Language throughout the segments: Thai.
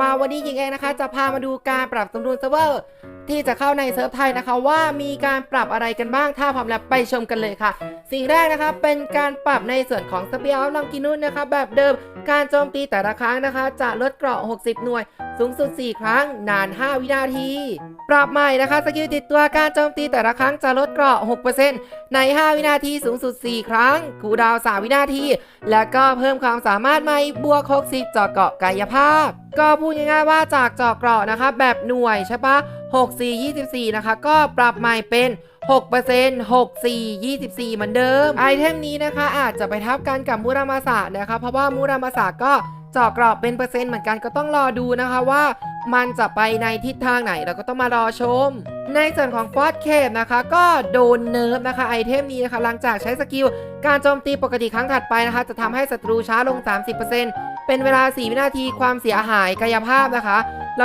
มาวันนี้ยิงเองนะคะ จะพามาดูการปรับสมดุลเซิร์ฟเวอร์ ที่จะเข้าในเซิร์ฟไทยนะคะ ว่ามีการปรับอะไรกันบ้างถ้าพร้อมแล้วไปชมกันเลยค่ะ สิ่งแรกนะคะเป็นการปรับในส่วนของสเปียร์ลองกินุนนะคะแบบเดิมการโจมตีแต่ละครั้งนะคะ จะลดเกราะ 60 หน่วย สูงสุด 4 ครั้ง นาน 5 วินาที ปรับใหม่นะคะสกิลติดตัวการโจมตีแต่ละครั้งจะลดเกราะ 6%ใน 5 วินาทีสูงสุด 4 ครั้งคูดาว 3 วินาที แล้วก็เพิ่มความสามารถใหม่บวก 60เจาะเกาะกายภาพ ก็พูดง่ายๆว่าจากเจาะเกราะนะคะ แบบหน่วยใช่ปะ64 24 นะคะ ก็ปรับใหม่เป็น6% 64 24 เหมือนเดิม ไอเทมนี้นะคะ อาจจะไปทับกันกับมูรามาสะนะคะ เพราะว่ามูรามาสะก็เจาะเกราะเป็นเปอร์เซ็นต์เหมือนกันก็ต้องรอดูนะคะว่ามันจะไปในทิศทางไหนเราก็ต้องมารอชม ในส่วนของฟอสเคปนะคะ ก็โดนเนิร์ฟนะคะไอเทมนี้นะคะ หลังจากใช้สกิล การโจมตีปกติครั้งถัดไปนะคะ จะทำให้ศัตรูช้าลง 30% เป็นเวลา 4 วินาทีความเสียหายกายภาพนะคะ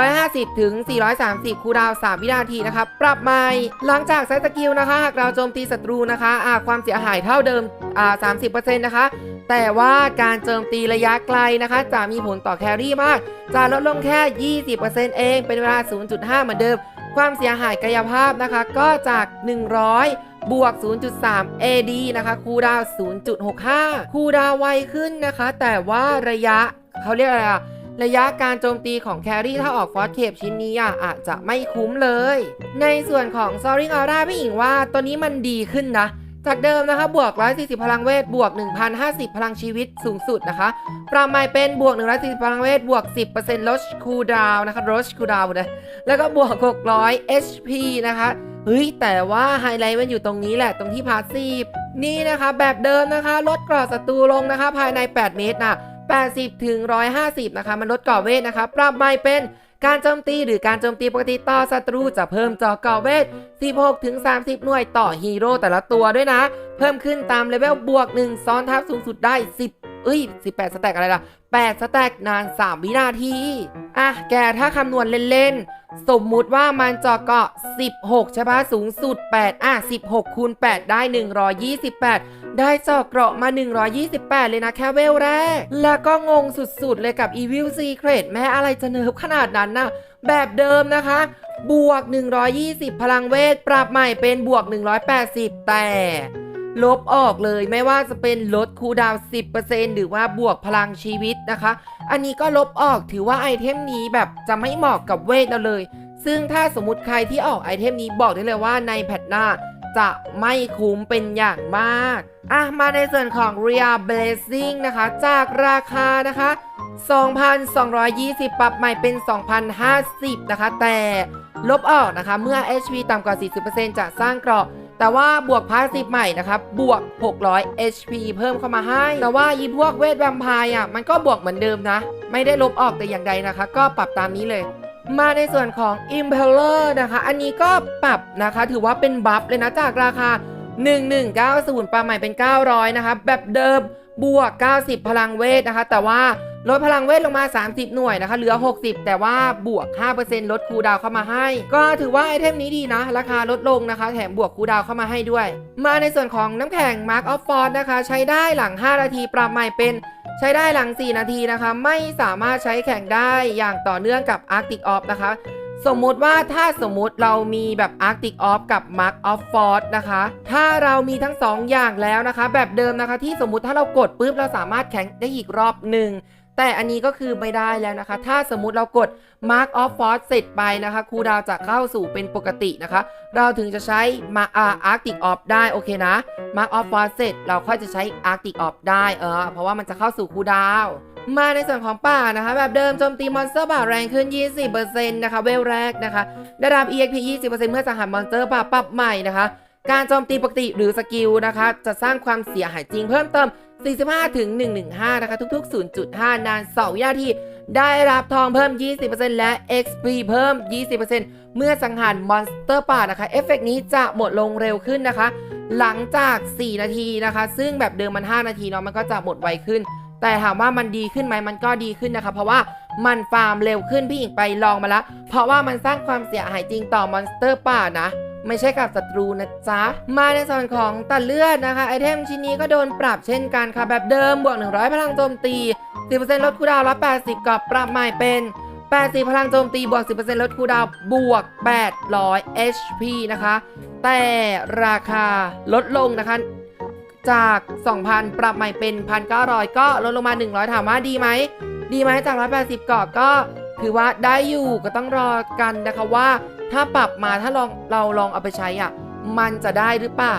150 ถึง 430 คูดาว 3 วินาทีนะคะ ปรับใหม่ หลังจากใช้สกิลนะคะ หากเราโจมตีศัตรูนะคะอ่าความเสียหายเท่าเดิมอ่า30%นะคะ แต่ว่าการโจมตีระยะไกลนะคะ จะมีผลต่อแครี่มาก จะลดลงแค่ 20%เอง เป็นเวลา 0.5 เหมือนเดิม ความเสียหายกายภาพนะคะ ก็จาก 100 บวก 0.3 AD นะคะ คูดาว 0.65 คูดาวไวขึ้นนะคะ แต่ว่าระยะเขาเรียกอะไรอะระยะการโจมตีของแครี่ถ้าออกฟอสเคปชิ้นนี้อะอาจจะไม่คุ้มเลย ในส่วนของ Soaring Aura พี่หญิงว่าตัวนี้มันดีขึ้นนะ จากเดิมนะคะบวก 140 พลังเวท บวก 1,050 พลังชีวิตสูงสุดนะคะปรับใหม่เป็นบวก 140 พลังเวท บวก 10%ลดคูดาวนะคะลดคูดาวนะแล้วก็บวก 600 HP นะคะ เฮ้ยแต่ว่าไฮไลท์มันอยู่ตรงนี้แหละตรงที่พาสซีฟนี่นะคะแบบเดิมนะคะ ลดกรอบศัตรูลงนะคะ ภายใน 8 เมตรนะ80ถึง150 นะคะ มันลดกรอบเวทนะคะ ปรับใหม่เป็นการโจมตีหรือการโจมตีปกติต่อศัตรูจะเพิ่มจอกรอบเวท 16ถึง30 หน่วยต่อฮีโร่แต่ละตัวด้วยนะ เพิ่มขึ้นตามเลเวลบวก 1 ซ้อนทับสูงสุดได้ 10เอ้ย 18 สแต็กอะไรล่ะ 8 สแต็กนาน 3 วินาที อะ แกถ้าคำนวณเล่น ๆ สมมุติว่ามันเจาะเกาะ 16 ใช่ปะสูงสุด 8 อะ 16คูณ8 ได้ 128 ได้เจาะเกราะมา 128 เลยนะแค่เวลแรก แล้วก็งงสุด ๆ เลยกับ Evil Secret แม้อะไรจะเนิร์ฟขนาดนั้นนะแบบเดิมนะคะ บวก 120 พลังเวท ปรับใหม่เป็นบวก 180 แต่ ลบออกเลยไม่ว่าจะเป็นลดคูดาวน10%หรือว่าบวกพลังชีวิตนะคะ อันนี้ก็ลบออกถือว่าไอเทมนี้แบบจะไม่เหมาะกับเวทเราเลย ซึ่งถ้าสมมติใครที่ออกไอเทมนี้บอกได้เลยว่าในแพทหน้าจะไม่คุ้มเป็นอย่างมาก อะ มาในส่วนของ Real Blazing นะคะ จากราคานะคะ 2,220 ปรับใหม่เป็น 2,050 นะคะ แต่ลบออกนะคะ เมื่อ HP ต่ำกว่า 40%จะสร้างเกราะ แต่ว่าบวกพาสซีฟใหม่นะครับ บวก 600 HP เพิ่มเข้ามาให้ แต่ว่าอีพวกเวทแวมไพร์อะมันก็บวกเหมือนเดิมนะ ไม่ได้ลบออกแต่อย่างใดนะคะ ก็ปรับตามนี้เลย มาในส่วนของ Impeller นะคะ อันนี้ก็ปรับนะคะ ถือว่าเป็นบัฟเลยนะจากราคา 1190ปรับใหม่เป็น 900 นะคะแบบเดิมบวก 90 พลังเวทนะคะ แต่ว่า ลดพลังเวทลงมา 30 หน่วยนะคะ เหลือ 60 แต่ว่าบวก 5%ลดคูดาวเข้ามาให้ ก็ถือว่าไอเทมนี้ดีนะ ราคาลดลงนะคะ แถมบวกคูดาวเข้ามาให้ด้วย มาในส่วนของน้ำแข็ง Mark of Force นะคะ ใช้ได้หลัง 5 นาทีปรับใหม่เป็นใช้ได้หลัง 4 นาทีนะคะ ไม่สามารถใช้แข่งได้อย่างต่อเนื่องกับ Arctic Off นะคะ สมมุติว่าถ้าสมมุติเรามีแบบ Arctic Off กับ Mark of Force นะคะ ถ้าเรามีทั้ง 2 อย่างแล้วนะคะ แบบเดิมนะคะที่สมมุติถ้าเรากดปุ๊บเราสามารถแข่งได้อีกรอบหนึ่ง แต่อันนี้ก็คือไม่ได้แล้วนะคะ ถ้าสมมุติเรากด Mark of Force เสร็จไปนะคะคูดาวจะเข้าสู่เป็นปกตินะคะ เราถึงจะใช้มาอ่า Arctic Off ได้โอเคนะ Mark of Force เสร็จเราค่อยจะใช้ Arctic Off ได้เออเพราะว่ามันจะเข้าสู่คูดาวมาในส่วนของป่านะคะ แบบเดิมโจมตีมอนสเตอร์ป่าแรงขึ้น 20%นะคะ เวลแรกนะคะ ได้รับ EXP 20%เมื่อสังหารมอนสเตอร์ป่าปรับใหม่นะคะ การโจมตีปกติหรือสกิลนะคะจะสร้างความเสียหายจริงเพิ่มเติม 45 ถึง 115 นะคะ ทุกๆ 0.5 นาน2วินาที ได้รับทองเพิ่ม 20%และ XP เพิ่ม 20%เมื่อสังหารมอนสเตอร์ป่านะคะ เอฟเฟกต์นี้จะหมดลงเร็วขึ้นนะคะ หลังจาก 4 นาทีนะคะ ซึ่งแบบเดิมมัน 5 นาทีเนาะมันก็จะหมดไวขึ้น แต่ถามว่ามันดีขึ้นไหมมันก็ดีขึ้นนะคะ เพราะว่ามันฟาร์มเร็วขึ้นพี่หญิงไปลองมาแล้วเพราะว่ามันสร้างความเสียหายจริงต่อมอนสเตอร์ป่านะ ไม่ใช่กับศัตรูนะจ๊ะ มาในส่วนของตัดเลือดนะคะ ไอเทมชิ้นนี้ก็โดนปรับเช่นกันค่ะ แบบเดิมบวก 100 พลังโจมตี10%ลดคูดาวน์180กับปรับใหม่เป็น 80 พลังโจมตีบวก 10%ลดคูดาวบวก 800 HP นะคะ แต่ราคาลดลงนะคะ จาก 2,000 ปรับใหม่เป็น 1,900 ก็ลดลงมา 100 ถามว่าดีไหม ดีไหมจาก 180เกาะก็ถือว่าได้อยู่ก็ต้องรอกันนะคะว่า ถ้าปรับมาถ้าลองเราลองเอาไปใช้อะ มันจะได้หรือเปล่า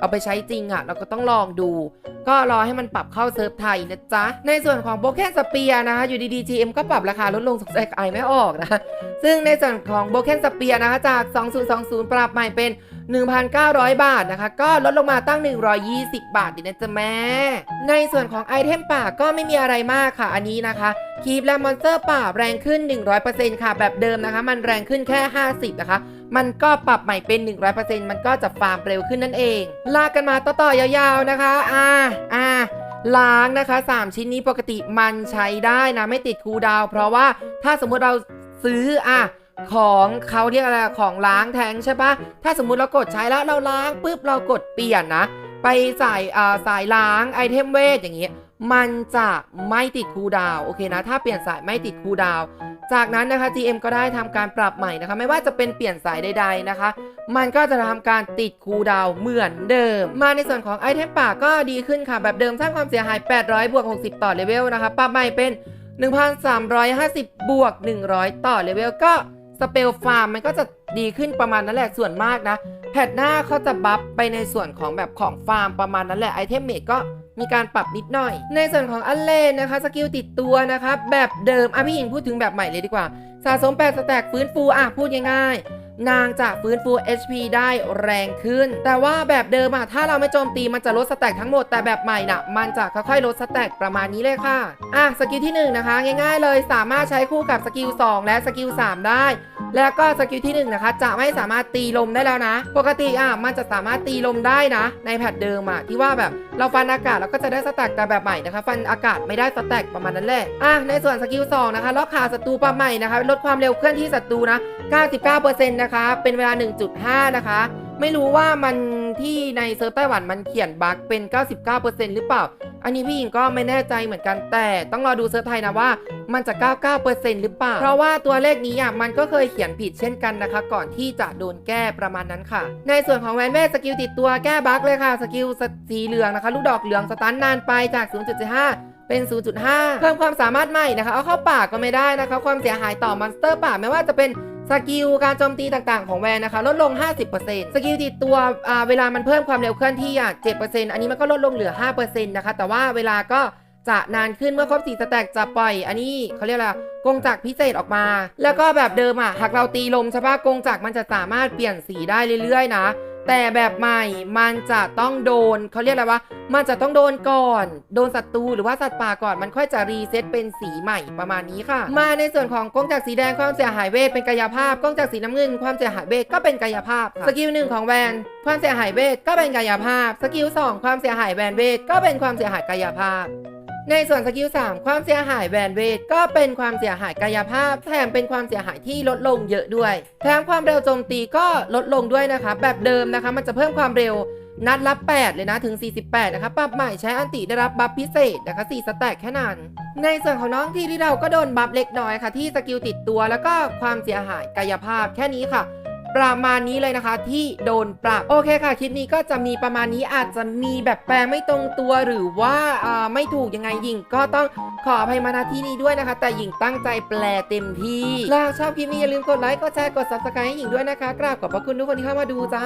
เอาไปใช้จริงอะ เราก็ต้องลองดู ก็รอให้มันปรับเข้าเซิร์ฟไทยนะจ๊ะ ในส่วนของโบเคนสเปียนะคะอยู่ดีๆ GM ก็ปรับราคาลดลงสงสัยไอไม่ออกนะ ซึ่งในส่วนของโบเคนสเปียนะคะจาก 2020 ปรับใหม่เป็น 1,900 บาทนะคะ ก็ลดลงมาตั้ง 120 บาทดีนะจ๊ะแม่ ในส่วนของไอเทมป่าก็ไม่มีอะไรมากค่ะ อันนี้นะคะคีบและมอนสเตอร์ป่าแรงขึ้น 100%ค่ะ แบบเดิมนะคะ มันแรงขึ้นแค่ 50 นะคะ มันก็ปรับใหม่เป็น 100%มันก็จะฟาร์มเร็วขึ้นนั่นเอง ลากกันมาต่อๆยาวๆนะคะ อ่าอ่าล้างนะคะ 3 ชิ้นนี้ปกติมันใช้ได้นะ ไม่ติดคูลดาว เพราะว่าถ้าสมมติเราซื้ออะ ของเขาเรียกอะไรของล้างแทงใช่ปะถ้าสมมุติเรากดใช้แล้วเราล้างปุ๊บเรากดเปลี่ยนนะ ไปใส่อ่าสายล้างไอเทมเวทอย่างเงี้ยมันจะไม่ติดคูดาวโอเคนะ ถ้าเปลี่ยนสายไม่ติดคูดาวจากนั้นนะคะ GM ก็ได้ทำการปรับใหม่นะคะ ไม่ว่าจะเป็นเปลี่ยนสายใด ๆนะคะ มันก็จะทำการติดคูดาวเหมือนเดิม มาในส่วนของไอเทมป่าก็ดีขึ้นค่ะ แบบเดิมสร้างความเสียหาย 800บวก60 ต่อเลเวลนะคะ ปรับใหม่เป็น 1,350บวก100 ต่อเลเวลก็ สเปลฟาร์มมันก็จะดีขึ้นประมาณนั้นแหละส่วนมากนะ แพทหน้าเขาจะบัฟไปในส่วนของแบบของฟาร์มประมาณนั้นแหละไอเทมเมดก็มีการปรับนิดหน่อย ในส่วนของอันเลนนะคะสกิลติดตัวนะคะแบบเดิมอะพี่หญิงพูดถึงแบบใหม่เลยดีกว่า สะสมแปดสแต็กฟื้นฟูอะพูดง่ายๆ นางจะฟื้นฟู HP ได้แรงขึ้น แต่ว่าแบบเดิมอะถ้าเราไม่โจมตีมันจะลดสแต็กทั้งหมดแต่แบบใหม่น่ะ มันจะค่อยๆลดสแต็กประมาณนี้เลยค่ะ อะสกิลที่ 1 นะคะ ง่ายๆเลยสามารถใช้คู่กับสกิล2และสกิล3ได้ แล้วก็สกิลที่ 1 นะคะ จะไม่สามารถตีลมได้แล้วนะ ปกติอะมันจะสามารถตีลมได้นะ ในแพทเดิมอะที่ว่าแบบ เราฟันอากาศเราก็จะได้สแต็กแต่แบบใหม่นะคะ ฟันอากาศไม่ได้สแต็กประมาณนั้นแหละอะในส่วนสกิล2นะคะล็อกขาศัตรูปรับใหม่นะคะลดความเร็วเคลื่อนที่ศัตรูนะ 99%นะคะเป็นเวลา 1.5 นะคะ ไม่รู้ว่ามัน ที่ในเซิร์ฟไต้หวันมันเขียนบั๊กเป็น 99%หรือเปล่า อันนี้พี่หญิงก็ไม่แน่ใจเหมือนกันแต่ต้องรอดูเซิร์ฟไทยนะว่ามันจะ 99%หรือเปล่า เพราะว่าตัวเลขนี้อะมันก็เคยเขียนผิดเช่นกันนะคะ ก่อนที่จะโดนแก้ประมาณนั้นค่ะ ในส่วนของแวนเวทสกิลติดตัวแก้บั๊กเลยค่ะสกิลสีเหลืองนะคะ ลูกดอกเหลืองสตันนานไปจาก 0.75เป็น 0.5 เพิ่มความสามารถใหม่นะคะ เอาเข้าป่ากก็ไม่ได้นะคะ ความเสียหายต่อมอนสเตอร์ป่าไม่ว่าจะเป็น สกิลการโจมตีต่างๆของแวนนะคะลดลง 50%สกิลติดตัวเวลามันเพิ่มความเร็วเคลื่อนที่อะ7%อันนี้มันก็ลดลงเหลือ 5%นะคะแต่ว่าเวลาก็จะนานขึ้นเมื่อครบ 4 สแต็กจะปล่อย อันนี้เขาเรียกอะไรกงจักรพิเศษออกมา แล้วก็แบบเดิมอะหากเราตีลมใช่ปะกงจักรมันจะสามารถเปลี่ยนสีได้เรื่อยๆนะ แต่แบบใหม่มันจะต้องโดนเขาเรียกอะไรวะมันจะต้องโดนก่อน โดนศัตรูหรือว่าสัตว์ป่าก่อนมันค่อยจะรีเซ็ตเป็นสีใหม่ประมาณนี้ค่ะ มาในส่วนของกล้องจากสีแดงความเสียหายเวทเป็นกายภาพกล้องจากสีน้ำเงิน ความเสียหายเวทก็เป็นกายภาพค่ะสกิลหนึ่งของแวนความเสียหายเวทก็เป็นกายภาพ สกิลสองความเสียหายแวนเวทก็เป็นความเสียหายกายภาพ ในส่วนสกิล3ความเสียหายแวนเวทก็เป็นความเสียหายกายภาพ แถมเป็นความเสียหายที่ลดลงเยอะด้วย แถมความเร็วโจมตีก็ลดลงด้วยนะคะ แบบเดิมนะคะ มันจะเพิ่มความเร็วนัดรับ 8 เลยนะถึง 48 นะคะ ปรับใหม่ใช้อันติได้รับบัฟพิเศษนะคะ4สแต็กแค่นั้น ในส่วนของน้องที่ที่เราก็โดนบัฟเล็กน้อยค่ะ ที่สกิลติดตัวแล้วก็ความเสียหายกายภาพแค่นี้ค่ะ ประมาณนี้เลยนะคะ ที่โดนปรับโอเคค่ะคลิปนี้ก็จะมีประมาณนี้อาจจะมีแบบแปลงไม่ตรงตัวหรือว่าอ่าไม่ถูกยังไงหญิงก็ต้องขออภัยมาณที่นี้ด้วยนะคะ แต่หญิงตั้งใจแปลเต็มที่แล้วชอบคลิปนี้อย่าลืมกดไลค์กดแชร์กดซับสไครต์ให้หญิงด้วยนะคะกราบขอบพระคุณทุกคนที่เข้ามาดูจ้า